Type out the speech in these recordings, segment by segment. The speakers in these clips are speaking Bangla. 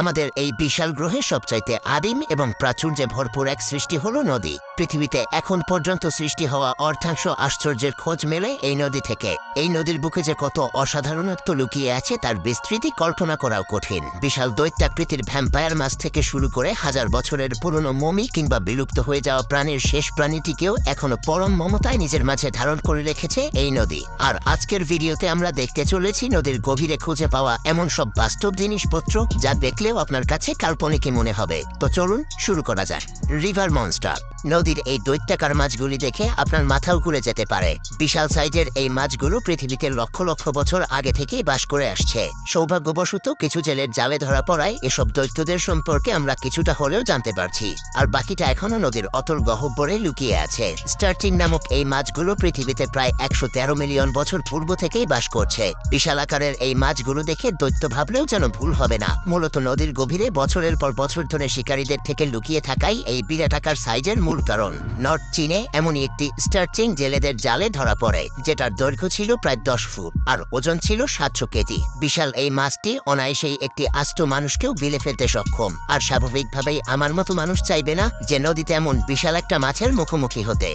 আমাদের এই বিশাল গ্রহে সবচাইতে আদিম এবং প্রাচুর্যে ভরপুর এক সৃষ্টি হলো নদী। পৃথিবীতে এখন পর্যন্ত সৃষ্টি হওয়া অর্ধাংশ আশ্চর্যের খোঁজ মেলে এই নদী থেকে। এই নদীর বুকে যে কত অসাধারণত্ব লুকিয়ে আছে তার বিস্তৃতি কল্পনা করাও কঠিন। বিশাল দৈত্যাকৃতির ভ্যাম্পায়ার মাছ থেকে শুরু করে হাজার বছরের পুরনো মমি কিংবা বিলুপ্ত হয়ে যাওয়া প্রাণীর শেষ প্রাণীটিকেও এখনও পরম মমতায় নিজের মাঝে ধারণ করে রেখেছে এই নদী। আর আজকের ভিডিওতে আমরা দেখতে চলেছি নদীর গভীরে খুঁজে পাওয়া এমন সব বাস্তব জিনিসপত্র যা দেখলেও আপনার কাছে কাল্পনিকই মনে হবে। তো চলুন শুরু করা যাক। River monster. নদীর এই দৈত্যাকার মাছগুলি দেখে আপনার মাথাও ঘুরে যেতে পারে। বিশাল সাইজের এই মাছগুলো পৃথিবীতে লক্ষ লক্ষ বছর আগে থেকেই বাস করে আসছে। সৌভাগ্যবশত কিছু জেলের জালে ধরা পড়ায় এসব দৈত্যদের সম্পর্কে আমরা কিছুটা হলেও জানতে পারছি। আর বাকিটা এখনও নদীর অতল গহব্বরে লুকিয়ে আছে। স্টার্টিং নামক এই মাছগুলো পৃথিবীতে প্রায় একশো তেরো মিলিয়ন বছর পূর্ব থেকেই বাস করছে। বিশাল আকারের এই মাছগুলো দেখে দৈত্য ভাবলেও যেন ভুল হবে না। মূলত নদীর গভীরে বছরের পর বছর ধরে শিকারীদের থেকে লুকিয়ে থাকাই এই বিরাট আকার সাইজের মূল কারণ নর্থ চীনে এমনই একটি স্টার্চিং জেলেদের জালে ধরা পড়ে, যেটার দৈর্ঘ্য ছিল প্রায় দশ ফুট, আর ওজন ছিল সাতশো কেজি। বিশাল এই মাছটি অনায়াসেই একটি আস্ত মানুষকেও গিলে ফেলতে সক্ষম। আর স্বাভাবিকভাবেই আমার মতো মানুষ চাইবে না যে নদীতে এমন বিশাল একটা মাছের মুখোমুখি হতে।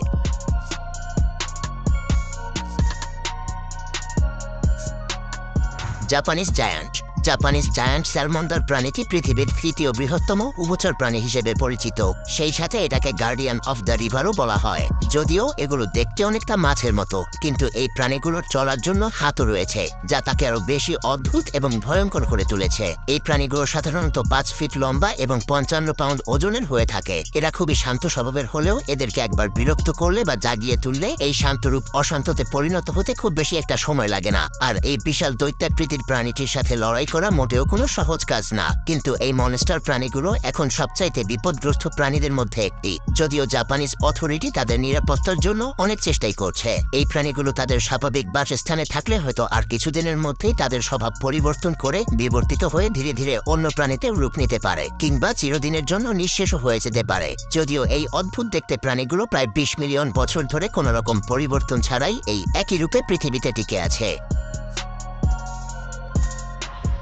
Japanese giant. Japanese giant salamander প্রাণীটি পৃথিবীর তৃতীয় বৃহত্তম উভচর প্রাণী হিসেবে পরিচিত। সেই সাথে এটাকে গার্ডিয়ান অফ দ্য রিভারও বলা হয়। যদিও এগুলো দেখতে অনেকটা মাছের মতো, কিন্তু এই প্রাণীগুলোর চলার জন্য হাতও রয়েছে, যা তাকে আরও বেশি অদ্ভুত এবং ভয়ঙ্কর করে তুলেছে। এই প্রাণীগুলো সাধারণত পাঁচ ফিট লম্বা এবং পঞ্চান্ন পাউন্ড ওজনের হয়ে থাকে। এরা খুবই শান্ত স্বভাবের হলেও এদেরকে একবার বিরক্ত করলে বা জাগিয়ে তুললে এই শান্তরূপ অশান্ততে পরিণত হতে খুব বেশি একটা সময় লাগে না। আর এই বিশাল দৈত্যাকৃতির প্রাণীটির সাথে লড়াই করা মোটেও কোনো সহজ কাজ না। কিন্তু এই মনস্টার প্রাণীগুলো এখন সবচাইতে বিপদগ্রস্ত প্রাণীদের মধ্যে একটি। যদিও জাপানিজ অথরিটি তাদের নিরাপত্তার জন্য অনেক চেষ্টাই করছে। এই প্রাণীগুলো তাদের স্বাভাবিক বাসস্থানে থাকলে হয়তো আর কিছুদিনের মধ্যেই তাদের স্বভাব পরিবর্তন করে বিবর্তিত হয়ে ধীরে ধীরে অন্য প্রাণীতে রূপ নিতে পারে, কিংবা চিরদিনের জন্য নিঃশেষ হয়ে যেতে পারে। যদিও এই অদ্ভুত দেখতে প্রাণীগুলো প্রায় বিশ মিলিয়ন বছর ধরে কোনো রকম পরিবর্তন ছাড়াই এই একই রূপে পৃথিবীতে টিকে আছে।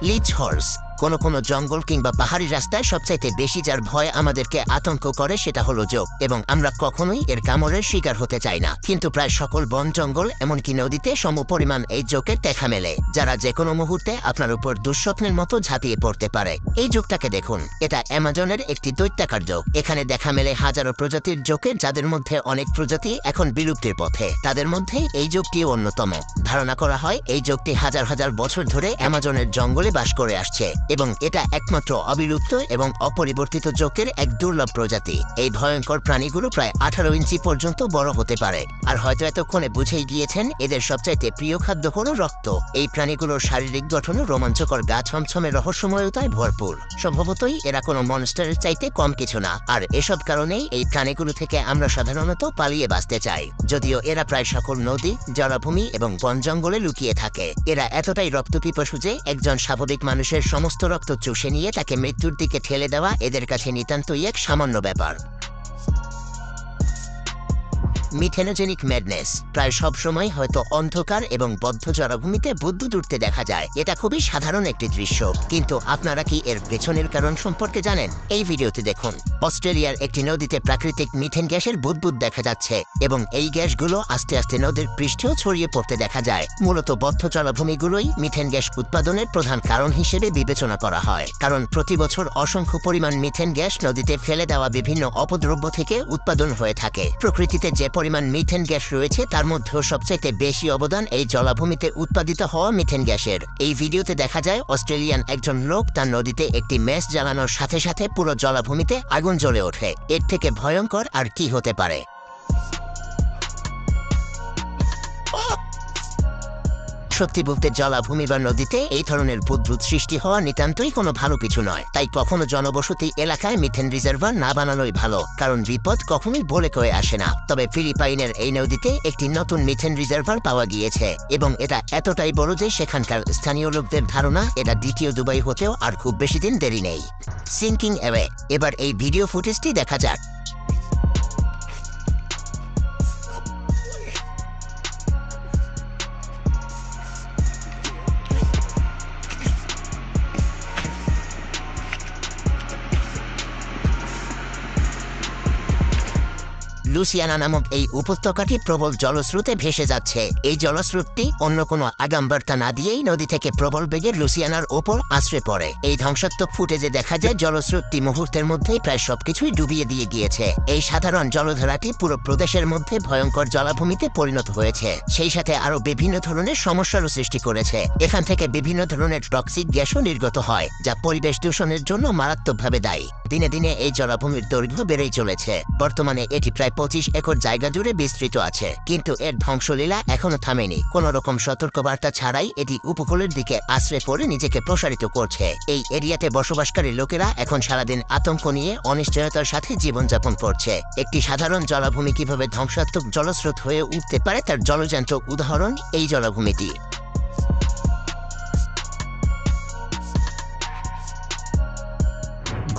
Leech Horse. কোনো কোনো জঙ্গল কিংবা পাহাড়ি রাস্তায় সবচাইতে বেশি যার ভয় আমাদেরকে আতঙ্ক করে সেটা হলো যোগ, এবং আমরা কখনোই এর কামড়ের শিকার হতে চাই না। কিন্তু প্রায় সকল বন জঙ্গল, এমনকি নদীতে সমপরিমাণ এই যোগের দেখা মেলে, যারা যে কোনো মুহূর্তে আপনার উপর দুঃস্বপ্নের মতো ঝাঁপিয়ে পড়তে পারে। এই যোগটাকে দেখুন, এটা অ্যামাজনের একটি দৈত্যাকার যোগ। এখানে দেখা মেলে হাজারো প্রজাতির যোগের যাদের মধ্যে অনেক প্রজাতি এখন বিলুপ্তির পথে। তাদের মধ্যে এই যোগটি অন্যতম। ধারণা করা হয়, এই যোগটি হাজার হাজার বছর ধরে অ্যামাজনের জঙ্গলে বাস করে আসছে। এবং এটা একমাত্র অবিলুপ্ত এবং অপরিবর্তিত জোকের এক দুর্লভ প্রজাতি। এই ভয়ঙ্কর প্রাণীগুলো প্রায় আঠারো ইঞ্চি পর্যন্ত বড় হতে পারে। আর হয়তো এতক্ষণে বুঝেই গিয়েছেন, এদের সবচাইতে প্রিয় খাদ্য হলো রক্ত। এই প্রাণীগুলোর শারীরিক গঠনও রোমাঞ্চকর, গা ছমছমে রহস্যময়তায় ভরপুর। স্বভাবতই এরা কোনো মনস্টারের চাইতে কম কিছু না। আর এসব কারণেই এই প্রাণীগুলো থেকে আমরা সাধারণত পালিয়ে বাঁচতে চাই। যদিও এরা প্রায় সকল নদী, জলাভূমি এবং বন জঙ্গলে লুকিয়ে থাকে। এরা এতটাই রক্তপিপাসু যে একজন স্বাভাবিক মানুষের সমস্ত রক্ত চুষে নিয়ে তাকে মৃত্যুর দিকে ঠেলে দেওয়া এদের কাছে নিতান্তই এক সামান্য ব্যাপার। Methanogenic madness. প্রায় সব সময় হয়তো অন্ধকার এবং বদ্ধ জলাভূমিতে বুদ্ধ উঠতে দেখা যায়। এটা খুবই সাধারণ একটি দৃশ্য। কিন্তু আপনারা কি এর পেছনের কারণ সম্পর্কে জানেন? এই ভিডিওতে দেখুন। অস্ট্রেলিয়ার একটি নদীতে প্রাকৃতিক মিথেন গ্যাসের বুদবুদ দেখা যাচ্ছে এবং এই গ্যাসগুলো আস্তে আস্তে নদীর পৃষ্ঠেও ছড়িয়ে পড়তে দেখা যায়। মূলত বদ্ধ জলাভূমিগুলোই মিথেন গ্যাস উৎপাদনের প্রধান কারণ হিসেবে বিবেচনা করা হয়। কারণ প্রতি বছর অসংখ্য পরিমাণ মিথেন গ্যাস নদীতে ফেলে দেওয়া বিভিন্ন অপদ্রব্য থেকে উৎপাদন হয়ে থাকে। প্রকৃতিতে যে পরিমাণ মিথেন গ্যাস রয়েছে, তার মধ্যেও সবচেয়ে বেশি অবদান এই জলাভূমিতে উৎপাদিত হওয়া মিথেন গ্যাসের। এই ভিডিওতে দেখা যায় অস্ট্রেলিয়ান একজন লোক তার নদীতে একটি ম্যাচ জ্বালানোর সাথে সাথে পুরো জলাভূমিতে আগুন জ্বলে ওঠে। এর থেকে ভয়ঙ্কর আর কি হতে পারে? সত্যি বলতে জলাভূমি বা নদীতে এই ধরনের বুদ্রুত সৃষ্টি হওয়া নিতান্তই কোনো ভালো কিছু নয়। তাই কখনো জনবসতি এলাকায় মিথেন রিজার্ভার না বানানোই ভালো, কারণ বিপদ কখনোই বলে কয়ে আসে না। তবে ফিলিপাইনের এই নদীতে একটি নতুন মিথেন রিজার্ভার পাওয়া গিয়েছে, এবং এটা এতটাই বড় যে সেখানকার স্থানীয় লোকদের ধারণা এটা দ্বিতীয় দুবাই হতেও আর খুব বেশি দিন দেরি নেই। Sinking away. এবার এই ভিডিও ফুটেজটি দেখা যাক। লুসিয়ানা নামক এই উপত্যকাটি প্রবল জলস্রোতে ভেসে যাচ্ছে। এই জলস্রোতটি অন্য কোনো আগাম বার্তা না দিয়েই নদী থেকে প্রবল বেগে লুসিয়ানার ওপর আশ্রে পড়ে। এই ধ্বংসাত্মক ফুটেজে দেখা যায় জলস্রোতটি মুহূর্তের মধ্যেই প্রায় সবকিছুই ডুবিয়ে দিয়ে গিয়েছে। এই সাধারণ জলধারাটি পুরো প্রদেশের মধ্যে ভয়ঙ্কর জলাভূমিতে পরিণত হয়েছে। সেই সাথে আরও বিভিন্ন ধরনের সমস্যারও সৃষ্টি করেছে। এখান থেকে বিভিন্ন ধরনের টক্সিক গ্যাসও নির্গত হয়, যা পরিবেশ দূষণের জন্য মারাত্মকভাবে দায়ী। দিনে দিনে এই জলাভূমির দৈর্ঘ্য বেড়েই চলেছে। বর্তমানে এটি প্রায় পঁচিশ একর জায়গা জুড়ে বিস্তৃত আছে। কিন্তু এর ধ্বংসলীলা এখনও থামেনি। কোন রকম সতর্কবার্তা ছাড়াই এটি উপকূলের দিকে আশ্রয় পড়ে নিজেকে প্রসারিত করছে। এই এরিয়াতে বসবাসকারী লোকেরা এখন সারাদিন আতঙ্ক নিয়ে অনিশ্চয়তার সাথে জীবনযাপন করছে। একটি সাধারণ জলাভূমি কীভাবে ধ্বংসাত্মক জলস্রোত হয়ে উঠতে পারে তার জলযান্ত্র উদাহরণ এই জলাভূমিটি।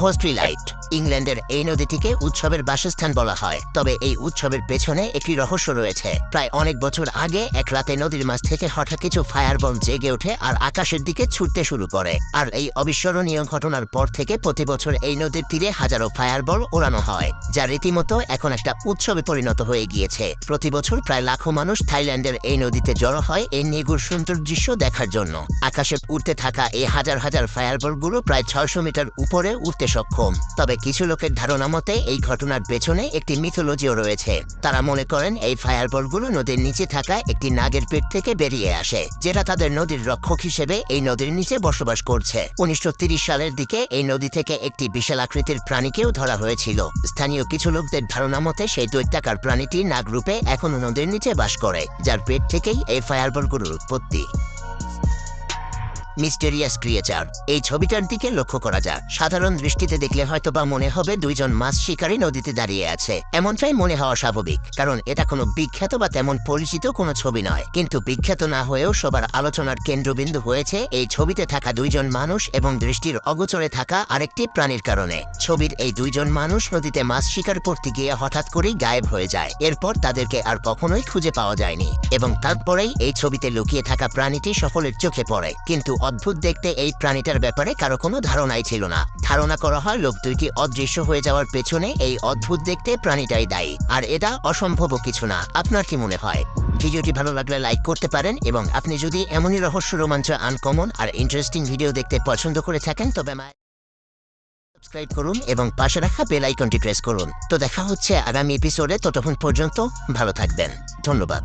ঘোস্ট্রি লাইট ইংল্যান্ডের এই নদীটিকে উৎসবের বাসস্থান বলা হয়। তবে এই উৎসবের পেছনে একটি রহস্য রয়েছে। প্রায় অনেক বছর আগে এক রাতে নদীর মাছ থেকে হঠাৎ কিছু ফায়ারবল জেগে ওঠে আর আকাশের দিকে ছুটতে শুরু করে। আর এই অবিস্মরণীয় ঘটনার পর থেকে প্রতি বছর এই নদীর তীরে হাজারো ফায়ারবল ওড়ানো হয়, যা রীতিমতো এখন একটা উৎসবে পরিণত হয়ে গিয়েছে। প্রতি বছর প্রায় লাখো মানুষ থাইল্যান্ডের এই নদীতে জড়ো হয় এই নিগুর সুন্দর দৃশ্য দেখার জন্য। আকাশে উঠতে থাকা এই হাজার হাজার ফায়ার ফায়ারবলগুলো প্রায় ছয়শো মিটার উপরে উঠতে সক্ষম। তবে কিছু লোকের ধারণা মতে, এই ঘটনার পেছনে একটি মিথোলজিও রয়েছে। তারা মনে করেন, এই ফায়ার ফায়ারবলগুলো নদীর নিচে থাকা একটি নাগের পেট থেকে বেরিয়ে আসে, যেটা তাদের নদীর রক্ষক হিসেবে এই নদীর নিচে বসবাস করছে। উনিশশো সালের দিকে এই নদী থেকে একটি বিশাল আকৃতির প্রাণীকেও ধরা হয়েছিল। স্থানীয় কিছু লোকদের ধারণা মতে, সেই দৈত্যাকার প্রাণীটি নাগরূপে এখনও নদীর নিচে বাস করে, যার পেট থেকেই এই ফায়ার ফায়ারবলগুলোর উৎপত্তি। মিস্টেরিয়াস ক্রিয়েচার এই ছবিটার দিকে লক্ষ্য করা যাক। সাধারণ দৃষ্টিতে দেখলে হয়তো বা মনে হবে দুইজন মাছ শিকারী নদীতে দাঁড়িয়ে আছে। এমনটাই মনে হওয়া স্বাভাবিক, কারণ এটা কোনো বিখ্যাত বা তেমন পরিচিত কোনো ছবি নয়। কিন্তু বিখ্যাত না হয়েও সবার আলোচনার কেন্দ্রবিন্দু হয়েছে এই ছবিতে থাকা দুইজন মানুষ এবং দৃষ্টির অগোচরে থাকা আরেকটি প্রাণীর কারণে। ছবির এই দুইজন মানুষ নদীতে মাছ শিকার করতে গিয়ে হঠাৎ করেই গায়েব হয়ে যায়। এরপর তাদেরকে আর কখনোই খুঁজে পাওয়া যায়নি। এবং তারপরেই এই ছবিতে লুকিয়ে থাকা প্রাণীটি সকলের চোখে পড়ে। কিন্তু অদ্ভুত দেখতে এই প্রাণীটার ব্যাপারে কারও কোনো ধারণাই ছিল না। ধারণা করা হয় লোক দুইটি অদৃশ্য হয়ে যাওয়ার পেছনে এই অদ্ভুত দেখতে প্রাণীটাই দায়ী। আর এটা অসম্ভব কিছু না। আপনার কি মনে হয়? ভিডিওটি ভালো লাগলে লাইক করতে পারেন এবং আপনি যদি এমনই রহস্য, রোমাঞ্চ, আনকমন আর ইন্টারেস্টিং ভিডিও দেখতে পছন্দ করে থাকেন, তবে সাবস্ক্রাইব করুন এবং পাশে রাখা বেল আইকনটি প্রেস করুন। তো দেখা হচ্ছে আগামী এপিসোডে ততক্ষণ পর্যন্ত ভালো থাকবেন। ধন্যবাদ।